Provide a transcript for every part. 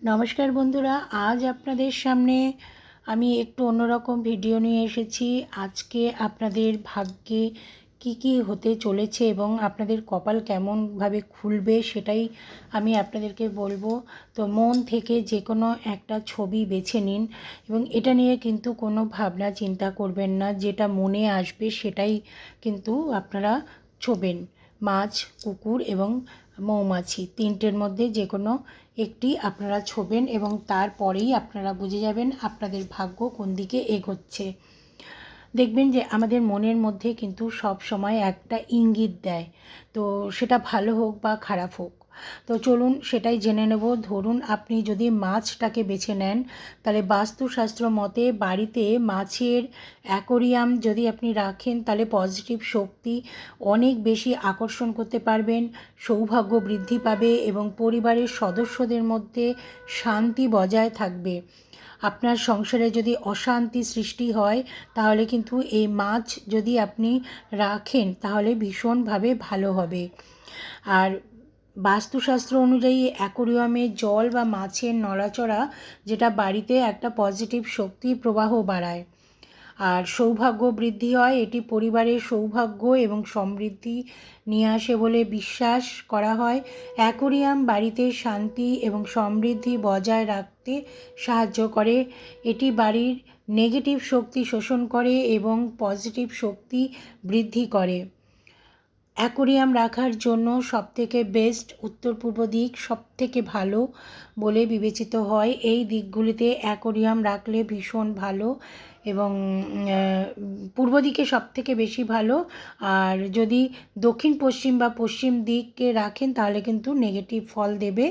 নমস্কার বন্ধুরা, আজ আপনাদের সামনে আমি একটু অন্যরকম ভিডিও নিয়ে এসেছি। আজকে আপনাদের ভাগ্যে কি কি হতে চলেছে এবং আপনাদের কপাল কেমনভাবে খুলবে সেটাই আমি আপনাদেরকে বলব। তো মন থেকে যে কোনো একটা ছবি বেছে নিন এবং এটা নিয়ে কিন্তু কোনো ভাবনা চিন্তা করবেন না, যেটা মনে আসবে সেটাই কিন্তু আপনারা ছোবেন। মাছ, কুকুর এবং মৌমাছি। তিনটের মধ্যে যে কোনো একটি আপনারা ছোবেন এবং তারপরেই আপনারা বুঝে যাবেন আপনাদের ভাগ্য কোন দিকে এগোচ্ছে। দেখবেন যে আমাদের মনের মধ্যে কিন্তু সব সময় একটা ইঙ্গিত দেয়। তো সেটা ভালো হোক বা খারাপ হোক তো চলুন সেটাই জেনে নেব। ধরুন আপনি যদি মাছটাকে বেছে নেন, তাহলে বাস্তুশাস্ত্র মতে বাড়িতে মাছের অ্যাকোরিয়াম যদি আপনি রাখেন, তাহলে পজিটিভ শক্তি অনেক বেশি আকর্ষণ করতে পারবেন, সৌভাগ্য বৃদ্ধি পাবে এবং পরিবারের সদস্যদের মধ্যে শান্তি বজায় থাকবে। আপনার সংসারে যদি অশান্তি সৃষ্টি হয়, তাহলে কিন্তু এই মাছ যদি আপনি রাখেন, তাহলে ভীষণভাবে ভালো হবে। আর বাস্তুশাস্ত্র অনুযায়ী অ্যাকোরিয়ামে জল বা মাছের নড়াচড়া যেটা বাড়িতে একটা পজিটিভ শক্তি প্রবাহ বাড়ায়। আর সৌভাগ্য বৃদ্ধি হয়, এটি পরিবারের সৌভাগ্য এবং সমৃদ্ধি নিয়ে আসে বলে বিশ্বাস করা হয়। অ্যাকোরিয়াম বাড়িতে শান্তি এবং সমৃদ্ধি বজায় রাখতে সাহায্য করে। এটি বাড়ির নেগেটিভ শক্তি শোষণ করে এবং পজিটিভ শক্তি বৃদ্ধি করে। অ্যাকোরিয়াম রাখার জন্য সবথেকে বেস্ট উত্তর পূর্ব দিক সবথেকে ভালো বলে বিবেচিত হয়। এই দিকগুলিতে অ্যাকোরিয়াম রাখলে ভীষণ ভালো এবং পূর্ব দিকে সবথেকে বেশি ভালো। আর যদি দক্ষিণ, পশ্চিম বা পশ্চিম দিকে রাখেন তাহলে কিন্তু নেগেটিভ ফল দেবে।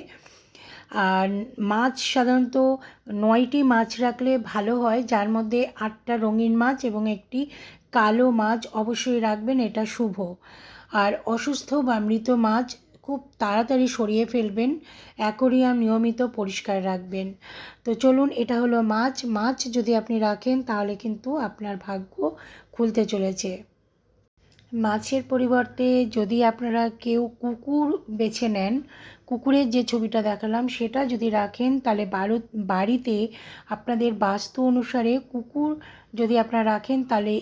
আর মাছ সাধারণত নয়টি মাছ রাখলে ভালো হয়, যার মধ্যে আটটা রঙিন মাছ এবং একটি কালো মাছ অবশ্যই রাখবেন, এটা শুভ। আর অসুস্থ বা মৃত মাছ খুব তাড়াতাড়ি সরিয়ে ফেলবেন, অ্যাকোরিয়াম নিয়মিত পরিষ্কার রাখবেন। তো চলুন, এটা হলো মাছ। মাছ যদি আপনি রাখেন, তাহলে কিন্তু আপনার ভাগ্য খুলতে চলেছে। মাছের পরিবর্তে যদি আপনারা কেউ কুকুর বেছে নেন, কুকুরের যে ছবিটা দেখালাম, সেটা যদি রাখেন, তাহলে বাড়িতে আপনাদের বাস্তু অনুসারে কুকুর যদি আপনারা রাখেন, তাহলে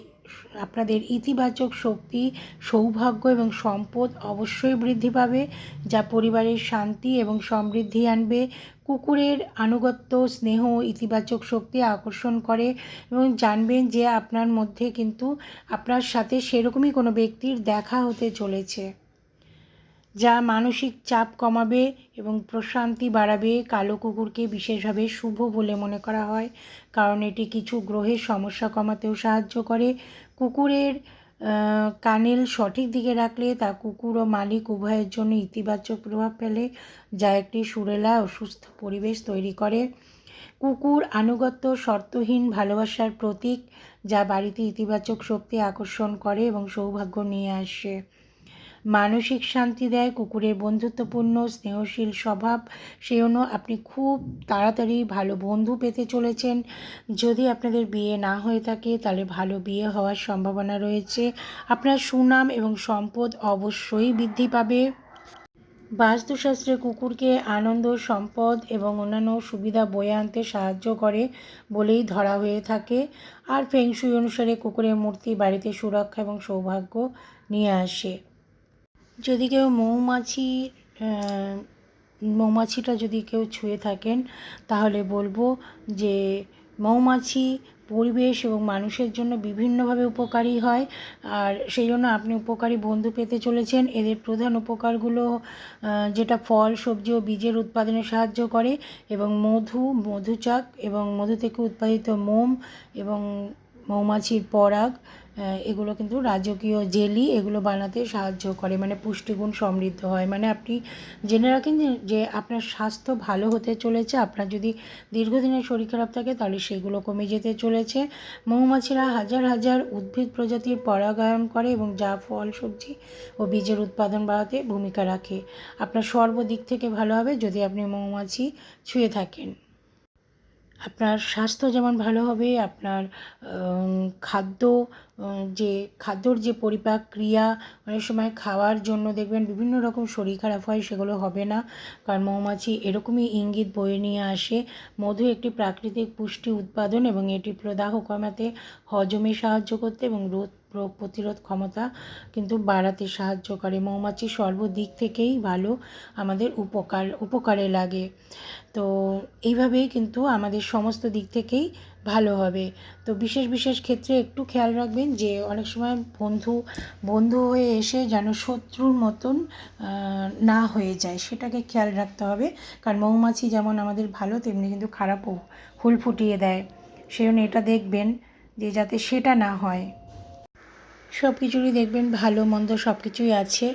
আপনাদের ইতিবাচক শক্তি, সৌভাগ্য এবং সম্পদ অবশ্যই বৃদ্ধি পাবে, যা পরিবারের শান্তি এবং সমৃদ্ধি আনবে, কুকুরের আনুগত্য, স্নেহ, ইতিবাচক শক্তি আকর্ষণ করে এবং জানবেন যে আপনার মধ্যে কিন্তু আপনার সাথে সেরকমই কোনো ব্যক্তির দেখা হতে চলেছে। যা মানসিক চাপ কমাবে এবং প্রশান্তি বাড়াবে, কালো কুকুরকে বিশেষভাবে শুভ বলে মনে করা হয়। কারণ এটি কিছু গ্রহের সমস্যা কমাতেও সাহায্য করে। কুকুরের কানেল সঠিক দিকে রাখলে তা কুকুর ও মালিক উভয়ের জন্য ইতিবাচক প্রভাব ফেলে, যা একটি সুরেলা ও সুস্থ পরিবেশ তৈরি করে। কুকুর আনুগত্য, শর্তহীন ভালোবাসার প্রতীক, যা বাড়িতে ইতিবাচক শক্তি আকর্ষণ করে এবং সৌভাগ্য নিয়ে আসে। মানসিক শান্তি দেয়, কুকুরের বন্ধুত্বপূর্ণ, স্নেহশীল স্বভাব, সেই জন্য আপনি খুব তাড়াতাড়ি ভালো বন্ধু পেতে চলেছেন। যদি আপনাদের বিয়ে না হয়ে থাকে, তাহলে ভালো বিয়ে হওয়ার সম্ভাবনা রয়েছে। আপনার সুনাম এবং সম্পদ অবশ্যই বৃদ্ধি পাবে। বাস্তুশাস্ত্রে কুকুরকে আনন্দ, সম্পদ এবং অন্যান্য সুবিধা বয়ে আনতে সাহায্য করে বলেই ধরা হয়ে থাকে। আর ফেংশুই অনুসারে কুকুরের মূর্তি বাড়িতে সুরক্ষা এবং সৌভাগ্য নিয়ে আসে। যদি কেউ মৌমাছি মৌমাছিটা যদি কেউ ছুঁয়ে থাকেন, তাহলে বলব যে মৌমাছি পরিবেশ এবং মানুষের জন্য বিভিন্নভাবে উপকারী হয়। আর সেই জন্য আপনি উপকারী বন্ধু পেতে চলেছেন। এদের প্রধান উপকারগুলো যেটা ফল, সবজি ও বীজের উৎপাদনে সাহায্য করে এবং মধু, মধুচাক এবং মধু থেকে উৎপাদিত মোম এবং মৌমাছির পরাগ এগুলো কিন্তু রাজকীয় জেলি, এগুলো বানাতে সাহায্য করে মানে পুষ্টিগুণ সমৃদ্ধ হয়। মানে আপনি জেনে রাখেন যে আপনার স্বাস্থ্য ভালো হতে চলেছে, আপনার যদি দীর্ঘদিনের শরীর খারাপ থাকে তাহলে সেগুলো কমে যেতে চলেছে। মৌমাছিরা হাজার হাজার উদ্ভিদ প্রজাতির পরাগায়ন করে এবং যা ফল, সবজি ও বীজের উৎপাদন বাড়াতে ভূমিকা রাখে। আপনার সর্বদিক থেকে ভালো হবে যদি আপনি মৌমাছি ছুঁয়ে থাকেন। আপনার স্বাস্থ্য যেমন ভালো হবে, আপনার খাদ্য যে খাদ্যর যে পরিপাক ক্রিয়া, অনেক সময় খাওয়ার জন্য দেখবেন বিভিন্ন রকম শরীর খারাপ হয় সেগুলো হবে না। কারণ মৌমাছি এরকমই ইঙ্গিত বয়ে নিয়ে আসে। মধু একটি প্রাকৃতিক পুষ্টি উৎপাদন এবং এটি প্রদাহ কমাতে হজমে সাহায্য করতে এবং রোগ রোগ প্রতিরোধ ক্ষমতা কিন্তু বাড়াতে সাহায্য করে। মৌমাছি সর্বদিক থেকেই ভালো, আমাদের উপকার, উপকারে লাগে। তো এইভাবেই কিন্তু আমাদের সমস্ত দিক থেকেই ভালো হবে। তো বিশেষ বিশেষ ক্ষেত্রে একটু খেয়াল রাখবেন যে অনেক সময় বন্ধু বন্ধু হয়ে এসে যেন শত্রুর মতন না হয়ে যায়, সেটাকে খেয়াল রাখতে হবে। কারণ মৌমাছি যেমন আমাদের ভালো, তেমনি কিন্তু খারাপও ফুল ফুটিয়ে দেয়। সেজন্য এটা দেখবেন যে যাতে সেটা না হয়। সব কিছুরই দেখবেন ভালো, মন্দ সব কিছুই আছে।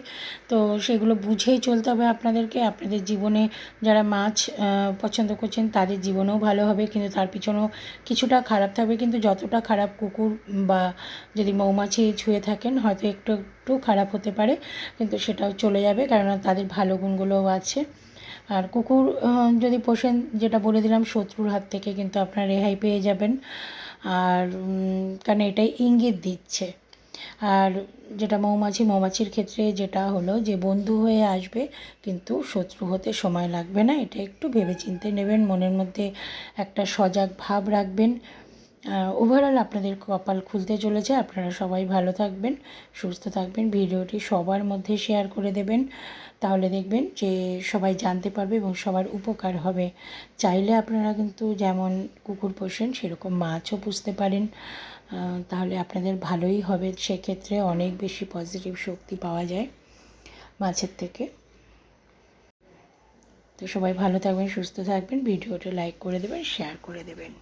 তো সেগুলো বুঝেই চলতে হবে আপনাদেরকে। আপনাদের জীবনে যারা মাছ পছন্দ করছেন তাদের জীবনেও ভালো হবে, কিন্তু তার পিছনেও কিছুটা খারাপ থাকবে। কিন্তু যতটা খারাপ কুকুর বা যদি মৌমাছি ছুঁয়ে থাকেন, হয়তো একটু একটু খারাপ হতে পারে, কিন্তু সেটাও চলে যাবে, কেননা তাদের ভালো গুণগুলোও আছে। আর কুকুর যদি পোষেন, যেটা বলে দিলাম, শত্রুর হাত থেকে কিন্তু আপনার রেহাই পেয়ে যাবেন। আর কারণ এটাই ইঙ্গিত দিচ্ছে। আর যেটা মৌমাছি, মৌমাছির ক্ষেত্রে যেটা হলো যে বন্ধু হয়ে আসবে কিন্তু শত্রু হতে সময় লাগবে না, এটা একটু ভেবেচিন্তে নেবেন, মনের মধ্যে একটা সজাগ ভাব রাখবেন। ওভারঅল আপনাদের কপাল খুলতে চলেছে, আপনারা সবাই ভালো থাকবেন, সুস্থ থাকবেন, ভিডিওটি সবার মধ্যে শেয়ার করে দেবেন। তাহলে দেখবেন যে সবাই জানতে পারবে এবং সবার উপকার হবে। চাইলে আপনারা কিন্তু যেমন কুকুর পোষেন, সেরকম মাছও পুষতে পারেন। তাহলে আপনাদের ভালোই হবে। সেক্ষেত্রে অনেক বেশি পজিটিভ শক্তি পাওয়া যায় মাছের থেকে। তো সবাই ভালো থাকবেন, সুস্থ থাকবেন, ভিডিওটা লাইক করে দেবেন শেয়ার করে দেবেন।